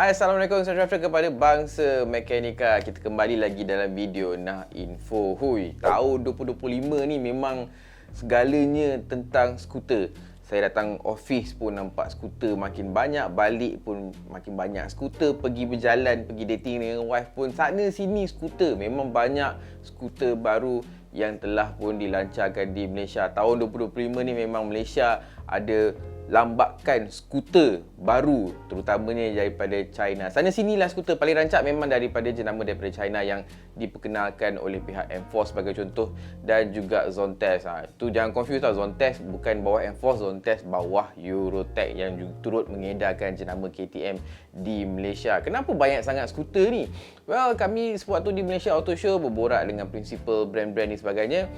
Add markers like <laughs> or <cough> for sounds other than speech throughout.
Hai, Assalamualaikum. Salam sejahtera kepada bangsa mekanika. Kita kembali lagi dalam video Nah Info. Hui Tahun 2025 ni memang segalanya tentang skuter. Saya datang office pun nampak skuter makin banyak Balik pun makin banyak. Skuter Pergi berjalan, pergi dating dengan wife pun Sana sini skuter. Memang banyak skuter baru yang telah pun dilancarkan di Malaysia. Tahun 2025 ni memang Malaysia ada lambakan skuter baru terutamanya daripada China. Sana sinilah skuter paling rancak memang daripada jenama daripada China yang diperkenalkan oleh pihak Enforce sebagai contoh dan juga Zontes. Ha, tu jangan confuse tau Zontes bukan bawah Enforce, Zontes bawah Eurotech yang turut mengedarkan jenama KTM di Malaysia. Kenapa banyak sangat skuter ni? Well, kami sewaktu di Malaysia Auto Show berborak dengan prinsipal brand-brand ni sebagainya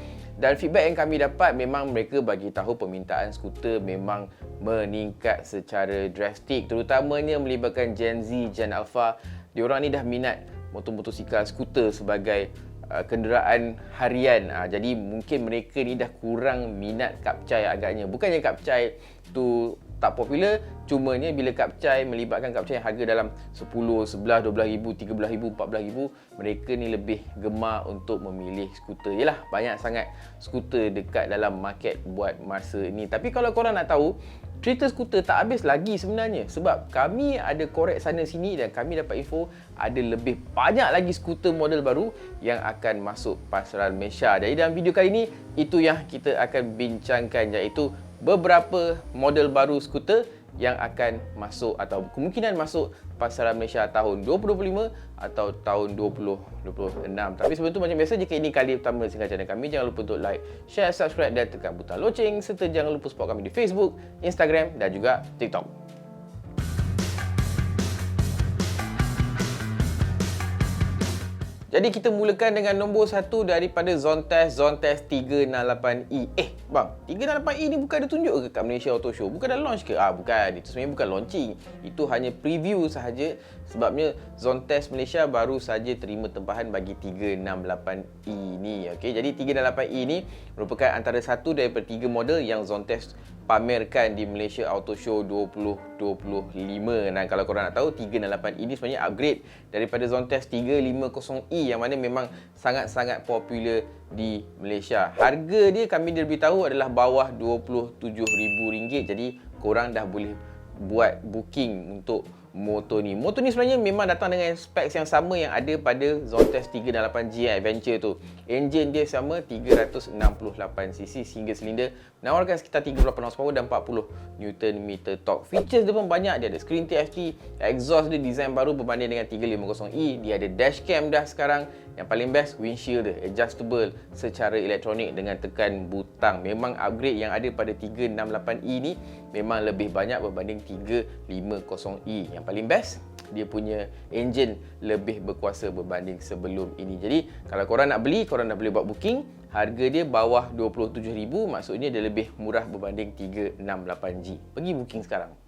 dan feedback yang kami dapat memang mereka bagi tahu permintaan skuter memang meningkat secara drastik terutamanya melibatkan Gen Z, Gen Alpha. Diorang ni dah minat motor-motosikal skuter sebagai uh, kenderaan harian. Uh, jadi mungkin mereka ni dah kurang minat kapcai agaknya. Bukannya kapcai tu tak popular. Cumanya bila kapcai melibatkan kapcai harga dalam 10, 11, 12 ribu, 13 ribu, 14 ribu mereka ni lebih gemar untuk memilih skuter. Yelah banyak sangat skuter dekat dalam market buat masa ini tapi kalau korang nak tahu cerita skuter tak habis lagi sebenarnya. Sebab kami ada korek sana sini dan kami dapat info ada lebih banyak lagi skuter model baru yang akan masuk pasaran Malaysia. Jadi dalam video kali ini itu yang kita akan bincangkan iaitu beberapa model baru skuter yang akan masuk atau kemungkinan masuk pasaran Malaysia tahun 2025 atau tahun 2026. Tapi sebelum tu macam biasa jika ini kali pertama singgah channel kami jangan lupa untuk like, share, subscribe dan tekan butang loceng serta jangan lupa support kami di Facebook, Instagram dan juga TikTok. Jadi kita mulakan dengan nombor satu daripada Zontes Zontes 368E. Eh, bang, 368E ni bukan ada tunjuk ke kat Malaysia Auto Show? Bukan dah launch ke? Ah, bukan. Itu sebenarnya bukan launching. Itu hanya preview sahaja sebabnya Zontes Malaysia baru saja terima tempahan bagi 368E ni. Okey, jadi 368E ni merupakan antara satu daripada tiga model yang Zontes pamerkan di Malaysia Auto Show 2025 dan kalau korang nak tahu 368 ini sebenarnya upgrade daripada Zontes 350e yang mana memang sangat-sangat popular di Malaysia harga dia kami dah beritahu adalah bawah RM27,000 jadi korang dah boleh buat booking untuk motor ni. Motor ni sebenarnya memang datang dengan spek yang sama yang ada pada Zontes 368G Adventure tu. Enjin dia sama 368cc single silinder menawarkan sekitar 38 horsepower dan 40 Nm torque. Features dia pun banyak. Dia ada screen TFT, exhaust dia design baru berbanding dengan 350e. Dia ada dashcam dah sekarang. Yang paling best windshield dia adjustable secara elektronik dengan tekan butang. Memang upgrade yang ada pada 368e ni memang lebih banyak berbanding 350e. Yang paling best dia punya engine lebih berkuasa berbanding sebelum ini. Jadi kalau korang nak beli, korang dah boleh buat booking. Harga dia bawah 27,000 maksudnya dia lebih murah berbanding 368G. Pergi booking sekarang.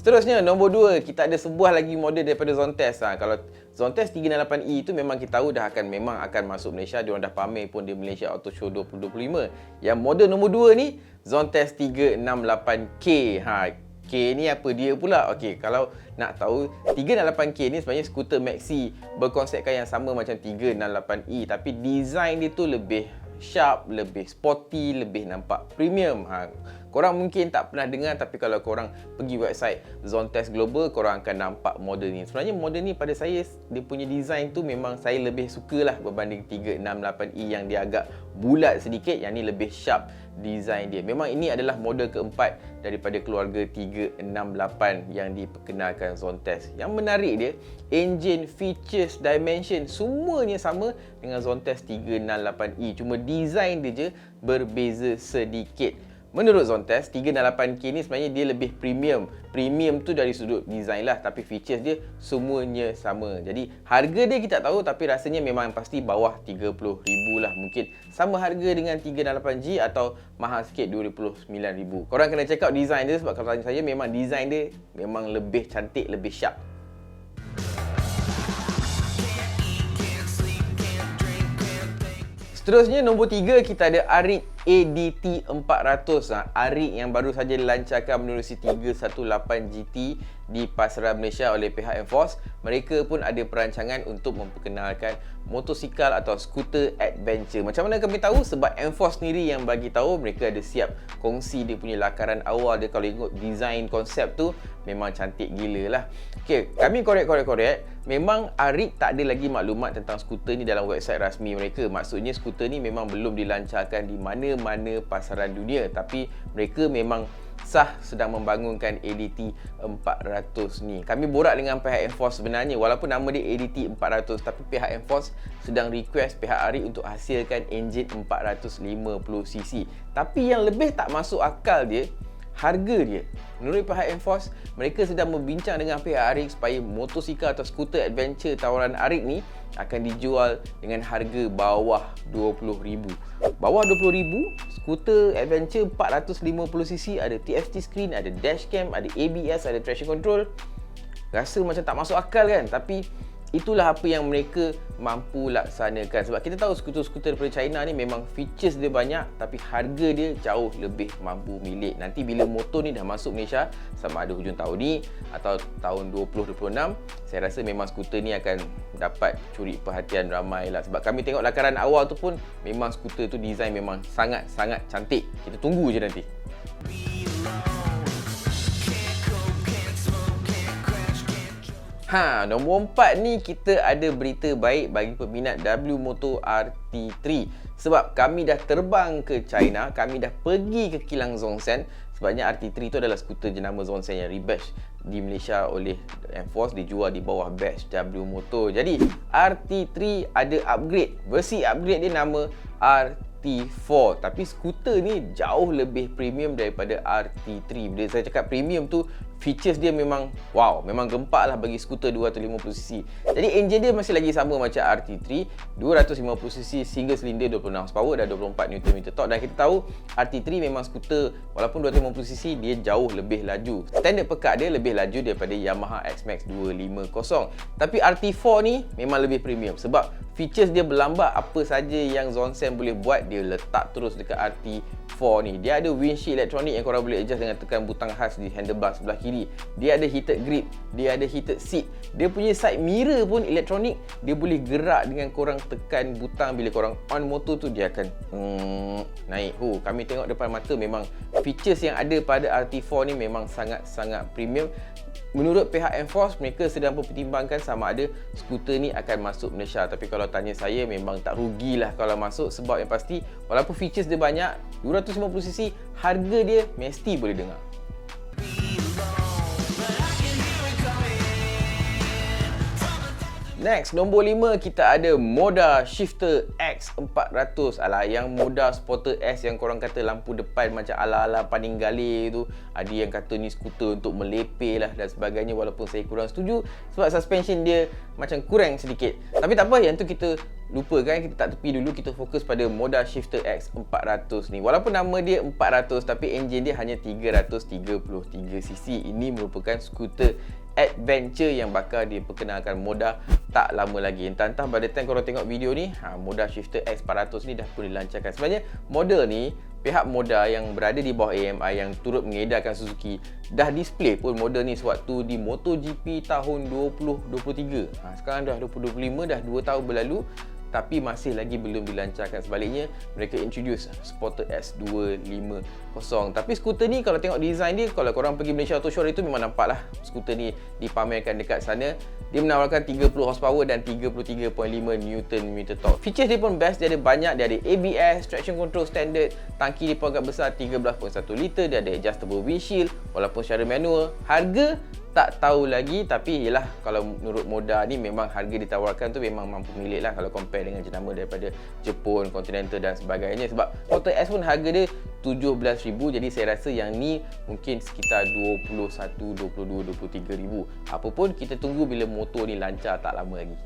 Seterusnya, nombor 2, kita ada sebuah lagi model daripada Zontes. Ha, kalau Zontes 368E itu memang kita tahu dah akan memang akan masuk Malaysia. Dia orang dah pamer pun di Malaysia Auto Show 2025. Yang model nombor 2 ni, Zontes 368K. Ha, K ni apa dia pula? Okey, kalau nak tahu 368K ni sebenarnya skuter maxi berkonsepkan yang sama macam 368E tapi design dia tu lebih sharp, lebih sporty, lebih nampak premium. Ha, Korang mungkin tak pernah dengar tapi kalau korang pergi website Zontes Global korang akan nampak model ni. Sebenarnya model ni pada saya dia punya design tu memang saya lebih suka lah berbanding 368E yang dia agak bulat sedikit yang ni lebih sharp design dia. Memang ini adalah model keempat daripada keluarga 368 yang diperkenalkan Zontes. Yang menarik dia engine, features, dimension semuanya sama dengan Zontes 368E. Cuma design dia je berbeza sedikit. Menurut Zontes, 368K ni sebenarnya dia lebih premium. Premium tu dari sudut design lah tapi features dia semuanya sama. Jadi harga dia kita tak tahu tapi rasanya memang pasti bawah 30,000 lah. Mungkin sama harga dengan 368G atau mahal sikit 29,000. Korang kena check out design dia sebab kalau tanya saya memang design dia memang lebih cantik, lebih sharp. Seterusnya nombor 3 kita ada Arik ADT 400 ha, Arik yang baru saja dilancarkan menerusi 318 GT di pasaran Malaysia oleh pihak Enforce mereka pun ada perancangan untuk memperkenalkan motosikal atau skuter adventure. Macam mana kami tahu? Sebab Enforce sendiri yang bagi tahu mereka ada siap kongsi dia punya lakaran awal dia. Kalau ikut design konsep tu memang cantik gila lah. Ok kami korek-korek-korek. Memang Arik tak ada lagi maklumat tentang skuter ni dalam website rasmi mereka. Maksudnya skuter ni memang belum dilancarkan di mana-mana pasaran dunia. Tapi mereka memang sah sedang membangunkan ADT 400 ni. Kami borak dengan pihak Enforce sebenarnya walaupun nama dia ADT 400 tapi pihak Enforce sedang request pihak Arik untuk hasilkan enjin 450cc. Tapi yang lebih tak masuk akal dia harga dia. Menurut pihak Enforce, mereka sedang membincang dengan pihak Arik supaya motosikal atau skuter adventure tawaran Arik ni akan dijual dengan harga bawah RM20,000. Bawah RM20,000, skuter adventure 450cc ada TFT screen, ada dashcam, ada ABS, ada traction control. Rasa macam tak masuk akal kan? Tapi itulah apa yang mereka mampu laksanakan. Sebab kita tahu skuter-skuter daripada China ni memang features dia banyak tapi harga dia jauh lebih mampu milik. Nanti bila motor ni dah masuk Malaysia sama ada hujung tahun ni atau tahun 2026 saya rasa memang skuter ni akan dapat curi perhatian ramai lah. Sebab kami tengok lakaran awal tu pun memang skuter tu design memang sangat-sangat cantik. Kita tunggu je nanti Ha, nombor empat ni kita ada berita baik bagi peminat W Moto RT3 sebab kami dah terbang ke China, kami dah pergi ke kilang Zhongzhen sebabnya RT3 tu adalah skuter jenama Zhongzhen yang rebatch di Malaysia oleh Enforce dijual di bawah batch W Moto. Jadi RT3 ada upgrade. Versi upgrade dia nama RT4 tapi skuter ni jauh lebih premium daripada RT3. Bila saya cakap premium tu features dia memang wow memang gempak lah bagi skuter 250cc jadi enjin dia masih lagi sama macam RT3 250cc single cylinder 26 horsepower dan 24 Nm torque. Dan kita tahu RT3 memang skuter walaupun 250cc dia jauh lebih laju. Standard pekat dia lebih laju daripada Yamaha X-Max 250 tapi RT4 ni memang lebih premium sebab features dia berlambat. Apa saja yang Zonsen boleh buat dia letak terus dekat RT4 ni. Dia ada windshield elektronik yang korang boleh adjust dengan tekan butang khas di handlebar sebelah kiri kiri dia ada heated grip dia ada heated seat dia punya side mirror pun elektronik dia boleh gerak dengan korang tekan butang bila korang on motor tu dia akan hmm, naik oh kami tengok depan mata memang features yang ada pada RT4 ni memang sangat-sangat premium Menurut pihak Enforce, mereka sedang mempertimbangkan sama ada skuter ni akan masuk Malaysia. Tapi kalau tanya saya, memang tak rugilah kalau masuk sebab yang pasti walaupun features dia banyak, 250cc, harga dia mesti boleh dengar. Next, nombor 5 kita ada Moda Shifter X400 Alah, yang Moda Sporter S yang korang kata lampu depan macam ala-ala paning gali tu. Ada yang kata ni skuter untuk melepeh lah dan sebagainya Walaupun saya kurang setuju. Sebab suspension dia macam kurang sedikit. Tapi tak apa, yang tu kita lupa kan Kita tak tepi dulu, kita fokus pada Moda Shifter X400 ni. Walaupun nama dia 400 tapi enjin dia hanya 333cc Ini merupakan skuter adventure yang bakal diperkenalkan Moda tak lama lagi. Entah-entah pada time korang tengok video ni ha, Moda Shifter X400 ni dah pun dilancarkan. Sebenarnya model ni pihak Moda yang berada di bawah AMI yang turut mengedarkan Suzuki dah display pun model ni sewaktu di MotoGP tahun 2023 ha, sekarang dah 2025 dah 2 tahun berlalu tapi masih lagi belum dilancarkan. Sebaliknya mereka introduce Sporter S250 tapi skuter ni kalau tengok design dia kalau korang pergi Malaysia Auto Show itu memang nampak lah skuter ni dipamerkan dekat sana. Dia menawarkan 30 horsepower dan 33.5 Nm torque. Features dia pun best dia ada banyak. Dia ada ABS traction control standard tangki dia pun agak besar 13.1 liter. Dia ada adjustable windshield walaupun secara manual harga tak tahu lagi tapi yalah kalau menurut Moda ni memang harga ditawarkan tu memang mampu milik lah kalau compare dengan jenama daripada Jepun, Continental dan sebagainya. Sebab Motor S pun harga dia 17,000 jadi saya rasa yang ni mungkin sekitar 21, 22, 23 ribu. Apapun kita tunggu bila motor ni lancar tak lama lagi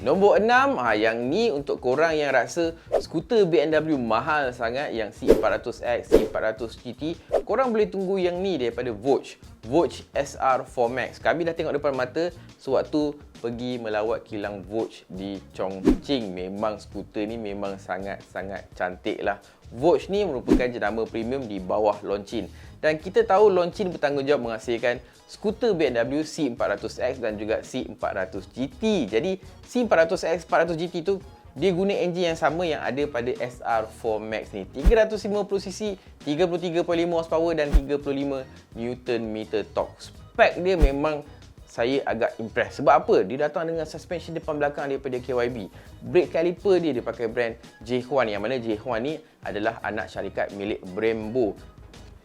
Nombor 6, ha, yang ni untuk korang yang rasa skuter BMW mahal sangat yang C400X, C400 GT, korang boleh tunggu yang ni daripada Vogue. Vogue SR4 Max. Kami dah tengok depan mata sewaktu pergi melawat kilang Vogue di Chongqing. Memang skuter ni memang sangat-sangat cantik lah. Vogue ni merupakan jenama premium di bawah Longchin. Dan kita tahu Longchin bertanggungjawab menghasilkan skuter BMW C400X dan juga C400 GT. Jadi C400X 400 GT tu dia guna enjin yang sama yang ada pada SR4 Max ni 350cc 33.5 horsepower dan 35 Nm torque spek dia memang saya agak impress sebab apa? Dia datang dengan suspension depan belakang daripada KYB brake caliper dia dia pakai brand J-Hwan yang mana J-Hwan ni adalah anak syarikat milik Brembo.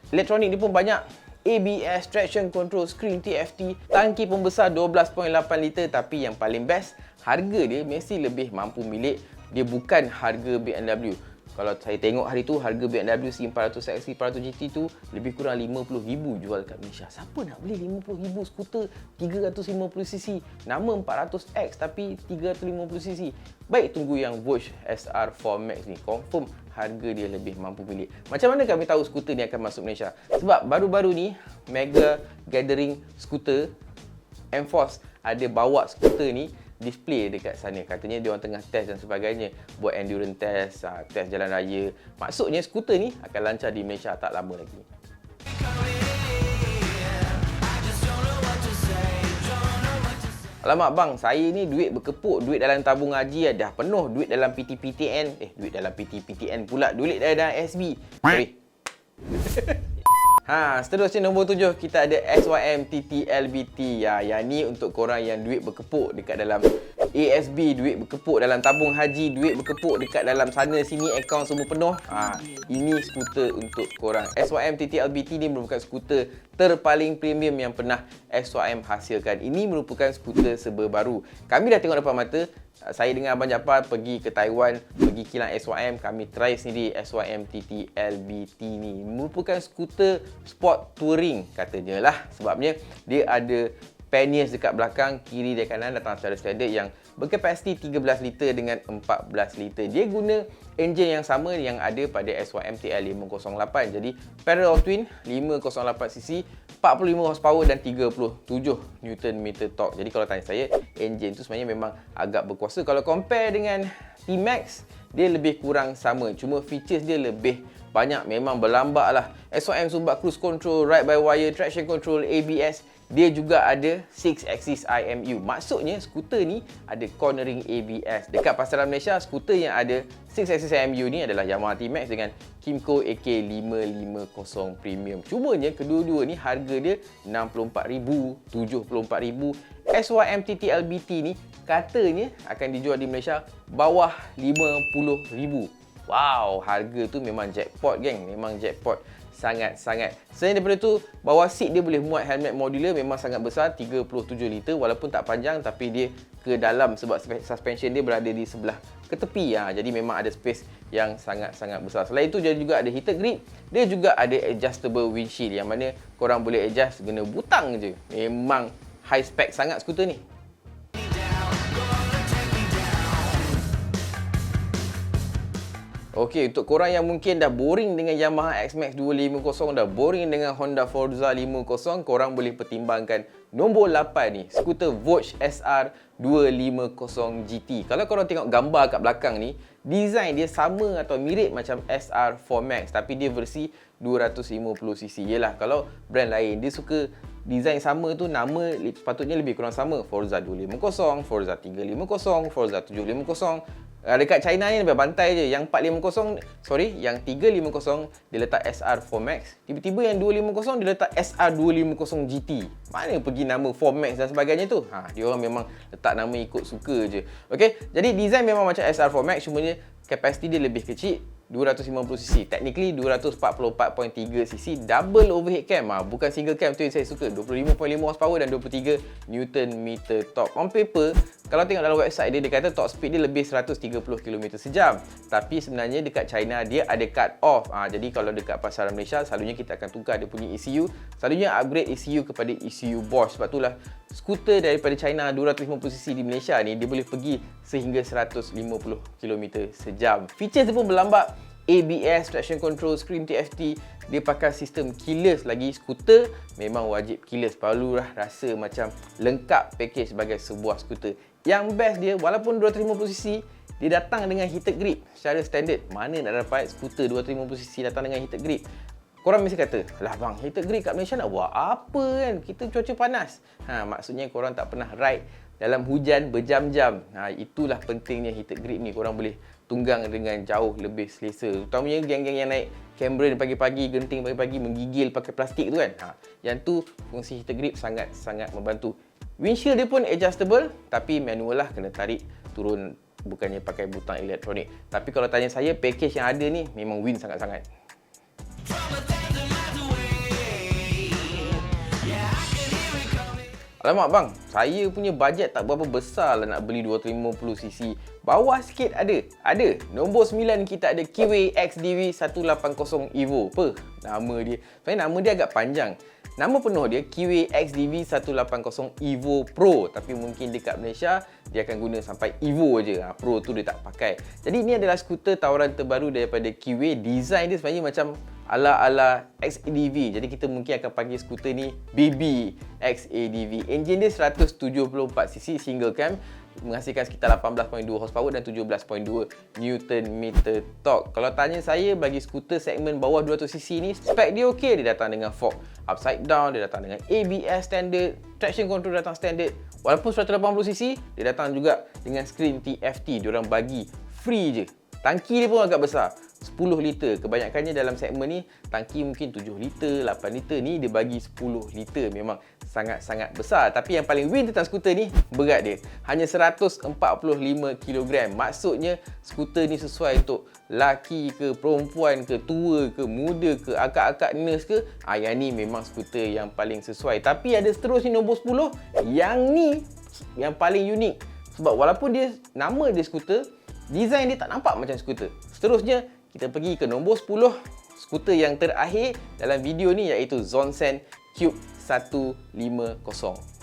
Elektronik ni pun banyak. ABS, traction control, screen TFT, tangki pembesar 12.8 liter. Tapi yang paling best harga dia mesti lebih mampu milik. Dia bukan harga BMW kalau saya tengok hari tu harga BMW C400X C400 GT tu lebih kurang 50,000 jual kat Malaysia. Siapa nak beli 50,000 skuter 350cc nama 400X tapi 350cc. Baik tunggu yang Vogue SR4 Max ni confirm harga dia lebih mampu milik. Macam mana kami tahu skuter ni akan masuk Malaysia? Sebab baru-baru ni Mega Gathering Scooter Enforce ada bawa skuter ni display dekat sana. Katanya dia orang tengah test dan sebagainya. Buat endurance test uh, test jalan raya. Maksudnya skuter ni akan lancar di Malaysia tak lama lagi. Alamak bang, saya ni duit berkepuk, duit dalam tabung haji dah penuh, duit dalam PTPTN, eh duit dalam PTPTN pula, duit dalam SB. Sorry. <laughs> Ha, seterusnya nombor tujuh kita ada SYM TTLBT. Ya, yang ni untuk korang yang duit berkepuk dekat dalam ASB, duit berkepuk dalam tabung haji, duit berkepuk dekat dalam sana sini akaun semua penuh. Ha, ini skuter untuk korang. SYM TTLBT ni merupakan skuter terpaling premium yang pernah SYM hasilkan. Ini merupakan skuter serba baru. Kami dah tengok depan mata saya dengan Abang Japar pergi ke Taiwan, pergi kilang SYM, kami try sendiri SYM TT LBT ni. Merupakan skuter sport touring katanya lah. Sebabnya dia ada panniers dekat belakang, kiri dan kanan datang secara standard yang berkapasiti 13 liter dengan 14 liter. Dia guna enjin yang sama yang ada pada SYM TL508. Jadi parallel twin 508cc 45 horsepower dan 37 Nm torque. Jadi kalau tanya saya, enjin tu sebenarnya memang agak berkuasa. Kalau compare dengan T-Max, dia lebih kurang sama. Cuma features dia lebih banyak. Memang berlambak lah. SOM sumbat cruise control, ride by wire, traction control, ABS. Dia juga ada 6 axis IMU. Maksudnya skuter ni ada cornering ABS. Dekat pasaran Malaysia, skuter yang ada 6 axis IMU ni adalah Yamaha T-Max dengan Kimco AK550 Premium. Cumanya kedua-dua ni harga dia 64,000, 74,000. SYM TTLBT ni katanya akan dijual di Malaysia bawah 50,000. Wow, harga tu memang jackpot geng, memang jackpot sangat-sangat. Selain daripada tu, bawah seat dia boleh muat helmet modular memang sangat besar, 37 liter walaupun tak panjang tapi dia ke dalam sebab suspension dia berada di sebelah ke tepi ya. Jadi memang ada space yang sangat-sangat besar. Selain itu dia juga ada heated grip, dia juga ada adjustable windshield yang mana korang boleh adjust guna butang je. Memang high spec sangat skuter ni. Okey, untuk korang yang mungkin dah boring dengan Yamaha XMAX 250, dah boring dengan Honda Forza 50, korang boleh pertimbangkan nombor 8 ni, skuter Vogue SR 250 GT. Kalau korang tengok gambar kat belakang ni, design dia sama atau mirip macam SR4 Max tapi dia versi 250cc. Yelah, kalau brand lain dia suka design sama tu nama patutnya lebih kurang sama. Forza 250, Forza 350, Forza 750, Uh, dekat China ni lebih bantai je. Yang 450, sorry, yang 350 dia letak SR4 Max. Tiba-tiba yang 250 dia letak SR250 GT. Mana pergi nama 4 Max dan sebagainya tu? Ha, dia orang memang letak nama ikut suka je. Okey, jadi design memang macam SR4 Max cuma dia kapasiti dia lebih kecil 250cc technically 244.3cc double overhead cam ah bukan single cam tu yang saya suka 25.5 horsepower dan 23 newton meter torque on paper kalau tengok dalam website dia dia kata top speed dia lebih 130 km sejam. Tapi sebenarnya dekat China dia ada cut off. Ah jadi kalau dekat pasaran Malaysia selalunya kita akan tukar dia punya ECU selalunya upgrade ECU kepada ECU Bosch. Sebab itulah skuter daripada China 250cc di Malaysia ni dia boleh pergi sehingga 150 km sejam. Features dia pun berlambak ABS, traction control, screen TFT, dia pakai sistem keyless lagi. Skuter memang wajib keyless. Barulah rasa macam lengkap package sebagai sebuah skuter. Yang best dia, walaupun 250cc, dia datang dengan heated grip secara standard. Mana nak dapat skuter 250cc datang dengan heated grip? Korang mesti kata, lah bang, heated grip kat Malaysia nak buat apa kan? Kita cuaca panas. Ha, maksudnya korang tak pernah ride dalam hujan berjam-jam. Ha, itulah pentingnya heated grip ni. Korang boleh tunggang dengan jauh lebih selesa. Terutamanya geng-geng yang naik Cameron pagi-pagi, genting pagi-pagi, menggigil pakai plastik tu kan. Ha, yang tu fungsi heated grip sangat-sangat membantu. Windshield dia pun adjustable tapi manual lah kena tarik turun bukannya pakai butang elektronik. Tapi kalau tanya saya, package yang ada ni memang win sangat-sangat. Alamak bang, saya punya bajet tak berapa besar lah nak beli 250cc. Bawah sikit ada. Ada. Nombor 9 kita ada Kiwi XDV 180 Evo. Apa nama dia? Sebenarnya nama dia agak panjang. Nama penuh dia Kiwi XDV 180 Evo Pro. Tapi mungkin dekat Malaysia Dia akan guna sampai Evo je. Ha, Pro tu dia tak pakai. Jadi ini adalah skuter tawaran terbaru daripada Kiwi. Design dia sebenarnya macam ala-ala XADV. Jadi kita mungkin akan panggil skuter ni BB XADV. Enjin dia 174cc single cam menghasilkan sekitar 18.2 horsepower dan 17.2 Newton meter torque. Kalau tanya saya bagi skuter segmen bawah 200cc ni spek dia okey dia datang dengan fork upside down, dia datang dengan ABS standard, traction control datang standard. Walaupun 180cc dia datang juga dengan screen TFT. Dia orang bagi free je. Tangki dia pun agak besar. 10 liter. Kebanyakannya dalam segmen ni tangki mungkin 7 liter, 8 liter ni dia bagi 10 liter. Memang sangat-sangat besar. Tapi yang paling win tentang skuter ni berat dia. Hanya 145 kg. Maksudnya skuter ni sesuai untuk laki ke, perempuan ke, tua ke, muda ke, akak-akak nurse ke. Ah yang ni memang skuter yang paling sesuai. Tapi ada seterusnya nombor 10 yang ni yang paling unik. Sebab walaupun dia nama dia skuter, design dia tak nampak macam skuter. Seterusnya kita pergi ke nombor 10 skuter yang terakhir dalam video ni iaitu Zonsen Cube 150.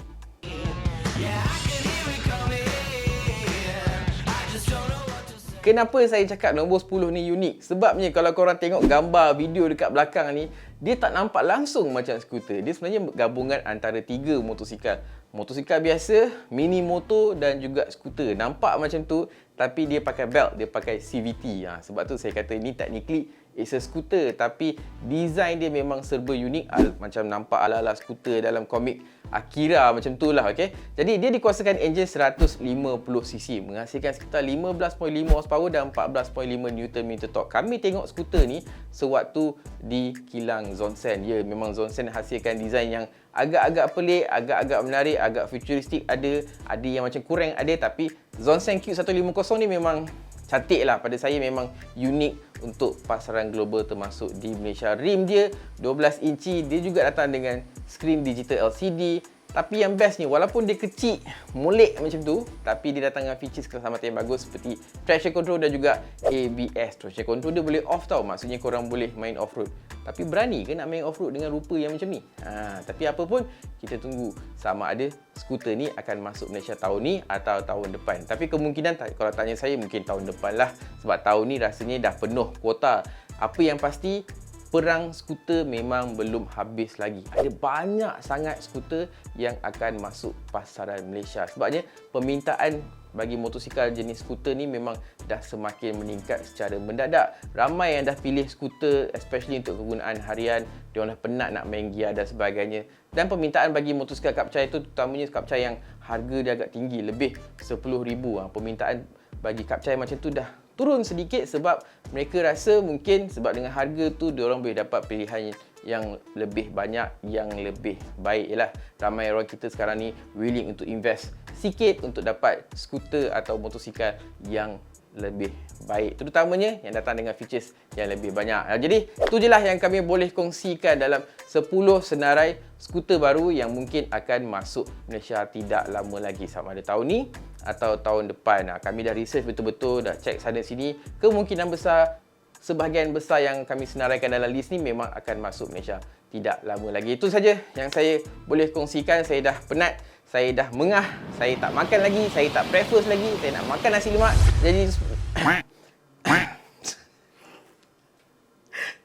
Kenapa saya cakap nombor 10 ni unik? Sebabnya kalau korang tengok gambar video dekat belakang ni, dia tak nampak langsung macam skuter. Dia sebenarnya gabungan antara tiga motosikal. Motosikal biasa, mini motor dan juga skuter. Nampak macam tu, tapi dia pakai belt, dia pakai CVT. Ha, sebab tu saya kata ini technically it's a scooter tapi design dia memang serba unik al, macam nampak ala-ala skuter dalam komik Akira macam tu lah okay? Jadi dia dikuasakan enjin 150cc menghasilkan sekitar 15.5 horsepower dan 14.5 Nm torque. Kami tengok skuter ni sewaktu di kilang Zonsen. Ya memang Zonsen hasilkan design yang agak-agak pelik, agak-agak menarik, agak futuristik ada, ada yang macam kurang ada tapi Zonsen Q150 ni memang cantik lah pada saya memang unik untuk pasaran global termasuk di Malaysia. Rim dia 12 inci, dia juga datang dengan screen digital LCD, tapi yang best ni, walaupun dia kecil, molek macam tu, tapi dia datang dengan features keselamatan yang bagus seperti traction control dan juga ABS. Traction control dia boleh off tau, maksudnya korang boleh main off-road. Tapi berani ke nak main off-road dengan rupa yang macam ni? Ha, tapi apa pun, kita tunggu sama ada skuter ni akan masuk Malaysia tahun ni atau tahun depan. Tapi kemungkinan, kalau tanya saya, mungkin tahun depan lah. Sebab tahun ni rasanya dah penuh kuota. Apa yang pasti, perang skuter memang belum habis lagi. Ada banyak sangat skuter yang akan masuk pasaran Malaysia. Sebabnya permintaan bagi motosikal jenis skuter ni memang dah semakin meningkat secara mendadak. Ramai yang dah pilih skuter especially untuk kegunaan harian. Dia dah penat nak main gear dan sebagainya. Dan permintaan bagi motosikal kapcai itu terutamanya kapcai yang harga dia agak tinggi. Lebih RM10,000. Ha, permintaan bagi kapcai macam tu dah turun sedikit sebab mereka rasa mungkin sebab dengan harga tu dia orang boleh dapat pilihan yang lebih banyak yang lebih baik ialah ramai orang kita sekarang ni willing untuk invest sikit untuk dapat skuter atau motosikal yang lebih baik. Terutamanya yang datang dengan features yang lebih banyak. Jadi itu je lah yang kami boleh kongsikan dalam 10 senarai skuter baru yang mungkin akan masuk Malaysia tidak lama lagi. Sama ada tahun ni atau tahun depan. Nah, kami dah research betul-betul, dah check sana sini. Kemungkinan besar sebahagian besar yang kami senaraikan dalam list ni memang akan masuk Malaysia tidak lama lagi. Itu saja yang saya boleh kongsikan. Saya dah penat, saya dah mengah, saya tak makan lagi, saya tak breakfast lagi, saya nak makan nasi lemak. Jadi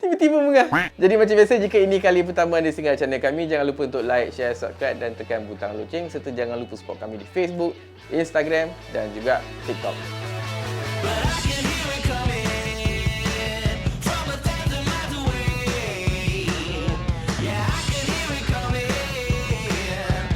tiba-tiba mengah. Jadi macam biasa jika ini kali pertama anda singgah channel kami, jangan lupa untuk like, share, subscribe dan tekan butang loceng serta jangan lupa support kami di Facebook, Instagram dan juga TikTok. Can